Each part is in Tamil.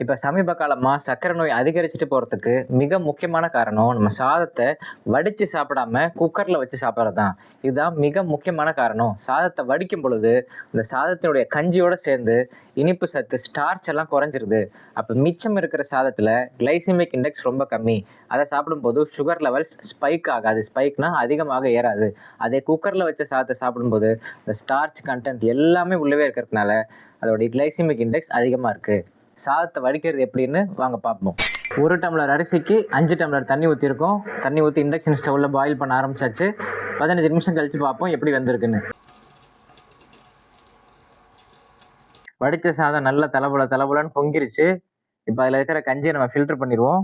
இப்போ சமீப காலமாக சர்க்கரை நோய் அதிகரிச்சுட்டு போகிறதுக்கு மிக முக்கியமான காரணம் நம்ம சாதத்தை வடித்து சாப்பிடாம குக்கரில் வச்சு சாப்பிட்றது தான் இதுதான் மிக முக்கியமான காரணம். சாதத்தை வடிக்கும் பொழுது இந்த சாதத்தினுடைய கஞ்சியோட சேர்ந்து இனிப்பு சத்து ஸ்டார்ச் எல்லாம் குறைஞ்சிருது. அப்போ மிச்சம் இருக்கிற சாதத்தில் கிளைசிமிக் இண்டெக்ஸ் ரொம்ப கம்மி. அதை சாப்பிடும்போது சுகர் லெவல்ஸ் ஸ்பைக் ஆகாது. ஸ்பைக்னா அதிகமாக ஏறாது. அதே குக்கரில் வச்ச சாதத்தை சாப்பிடும்போது இந்த ஸ்டார்ச் கண்டென்ட் எல்லாமே உள்ளவே இருக்கிறதுனால அதோடைய கிளைசிமிக் இண்டெக்ஸ் அதிகமாக இருக்குது சாதத்தை வடிக்கிறது எப்படின்னு வாங்க பார்ப்போம். ஒரு டம்ளர் அரிசிக்கு அஞ்சு டம்ளர் தண்ணி ஊற்றிருக்கோம் தண்ணி ஊற்றி இண்டக்ஷன் ஸ்டவ்வில் பாயில் பண்ண ஆரம்பிச்சாச்சு. பதினஞ்சு நிமிஷம் கழித்து பார்ப்போம் எப்படி வந்திருக்குன்னு. வடித்த சாதம் நல்லா தலைபுல தலைபுலன்னு பொங்கிருச்சு. இப்போ அதில் இருக்கிற கஞ்சியை நம்ம ஃபில்டர் பண்ணிடுவோம்.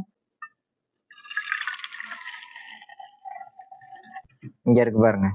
இங்கே இருக்கு பாருங்க.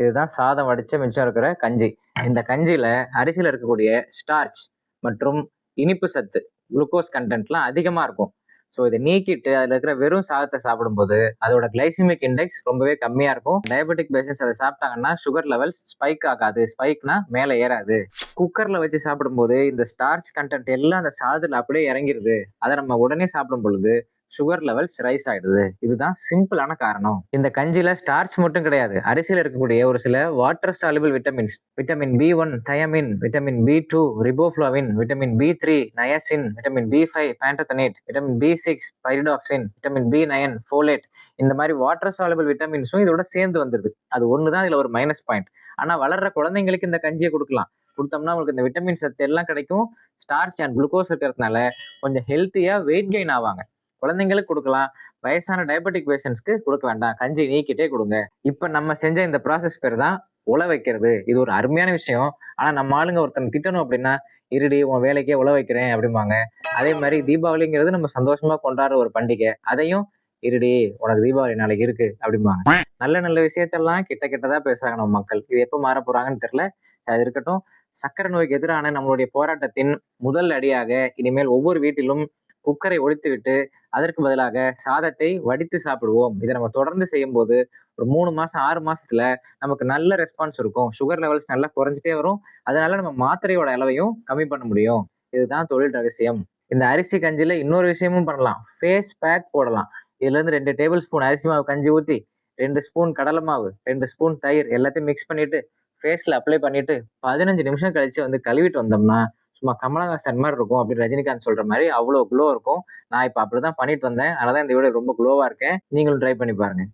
இதுதான் சாதம் வடித்த மிச்சம் இருக்கிற கஞ்சி. இந்த கஞ்சியில் அரிசியில் இருக்கக்கூடிய ஸ்டார்ச் மற்றும் இனிப்பு சத்து குளுக்கோஸ் கண்டென்ட்லாம் அதிகமாக இருக்கும். ஸோ இதை நீக்கிட்டு அதில் இருக்கிற வெறும் சாதத்தை சாப்பிடும்போது அதோட கிளைசிமிக் இண்டெக்ஸ் ரொம்பவே கம்மியாக இருக்கும். டயபெட்டிக் பேஷன்ஸ் அதை சாப்பிட்டாங்கன்னா சுகர் லெவல்ஸ் ஸ்பைக் ஆகாது. ஸ்பைக்னா மேலே ஏறாது. குக்கரில் வச்சு சாப்பிடும்போது இந்த ஸ்டார்ச் கண்டென்ட் எல்லாம் அந்த சாதத்தில் அப்படியே இறங்கிடுது அதை நம்ம உடனே சாப்பிடும் பொழுது சுகர் லெவல்ஸ் ரைஸ் ஆயிடுது. இதுதான் சிம்பிளான காரணம். இந்த கஞ்சியில ஸ்டார்ச் மட்டும் கிடையாது. அரிசியில் இருக்கக்கூடிய ஒரு சில water soluble vitamins vitamin B one thiamine vitamin B two riboflavin vitamin B three niacin vitamin B five pantothenate vitamin B six pyridoxine vitamin B nine folate இந்த மாதிரி வாட்டர் சாலிபிள் விட்டமின்ஸும் இதோட சேர்ந்து வந்துருது. அது ஒன்று தான் இதில் ஒரு மைனஸ் பாயிண்ட் ஆனால் வளர்ற குழந்தைங்களுக்கு இந்த கஞ்சியை கொடுக்கலாம். கொடுத்தோம்னா உங்களுக்கு இந்த விட்டமின் சத்து எல்லாம் கிடைக்கும். ஸ்டார்ச் அண்ட் குளுக்கோஸ் இருக்கிறதுனால கொஞ்சம் ஹெல்த்தியாக வெயிட் கெயின் ஆவாங்க. குழந்தைங்களுக்கு கொடுக்கலாம். வயசான டயபெட்டிக் பேஷண்ட்ஸ்க்கு கொடுக்க வேண்டாம். கஞ்சி நீக்கிட்டே கொடுங்க. இப்போ நம்ம செஞ்ச இந்த ப்ராசஸ் பேர் தான் உழ வைக்கிறது. இது ஒரு அருமையான விஷயம். ஆனால் நம்ம ஆளுங்க ஒருத்தன் திட்டணும் அப்படின்னா இருடி உன் வேலைக்கே உழ வைக்கிறேன் அப்படிம்பாங்க. அதே மாதிரி தீபாவளிங்கிறது நம்ம சந்தோஷமா கொண்டாடுற ஒரு பண்டிகை. அதையும் இருடி உனக்கு தீபாவளி நாளைக்கு இருக்கு அப்படிம்பாங்க. நல்ல நல்ல விஷயத்தெல்லாம் கிட்ட கிட்டதா பேசுறாங்க நம்ம மக்கள். இது எப்போ மாற போறாங்கன்னு தெரியல. அது இருக்கட்டும். சக்கரை நோய்க்கு எதிரான நம்மளுடைய போராட்டத்தின் முதல் அடியாக இனிமேல் ஒவ்வொரு வீட்டிலும் குக்கரை ஒழித்துவிட்டு அதற்கு பதிலாக சாதத்தை வடித்து சாப்பிடுவோம். இதை நம்ம தொடர்ந்து செய்யும்போது ஒரு மூணு மாசம் ஆறு மாசத்துல நமக்கு நல்ல ரெஸ்பான்ஸ் இருக்கும். சுகர் லெவல்ஸ் நல்லா குறைஞ்சிட்டே வரும். அதனால நம்ம மாத்திரையோட அளவையும் கம்மி பண்ண முடியும். இதுதான் தொழில் ரகசியம். இந்த அரிசி கஞ்சியில் இன்னொரு விஷயமும் பண்ணலாம். ஃபேஸ் பேக் போடலாம். இதுல இருந்து ரெண்டு டேபிள் ஸ்பூன் அரிசி மாவு கஞ்சி ஊற்றி ரெண்டு ஸ்பூன் கடலை மாவு ரெண்டு ஸ்பூன் தயிர் எல்லாத்தையும் மிக்ஸ் பண்ணிட்டு ஃபேஸ்ல அப்ளை பண்ணிட்டு பதினஞ்சு நிமிஷம் கழிச்சு வந்து கழுவிட்டு வந்தோம்னா சும்மா கமலஹாசன் மாதிரி இருக்கும் அப்படின்னு ரஜினிகாந்த் சொல்ற மாதிரி அவ்வளோ க்ளோ இருக்கும். நான் இப்போ அப்படிதான் பண்ணிட்டு வந்தேன். அதனால தான் இந்த வீடியோ ரொம்ப க்ளோவா இருக்கேன். நீங்களும் ட்ரை பண்ணி பாருங்க.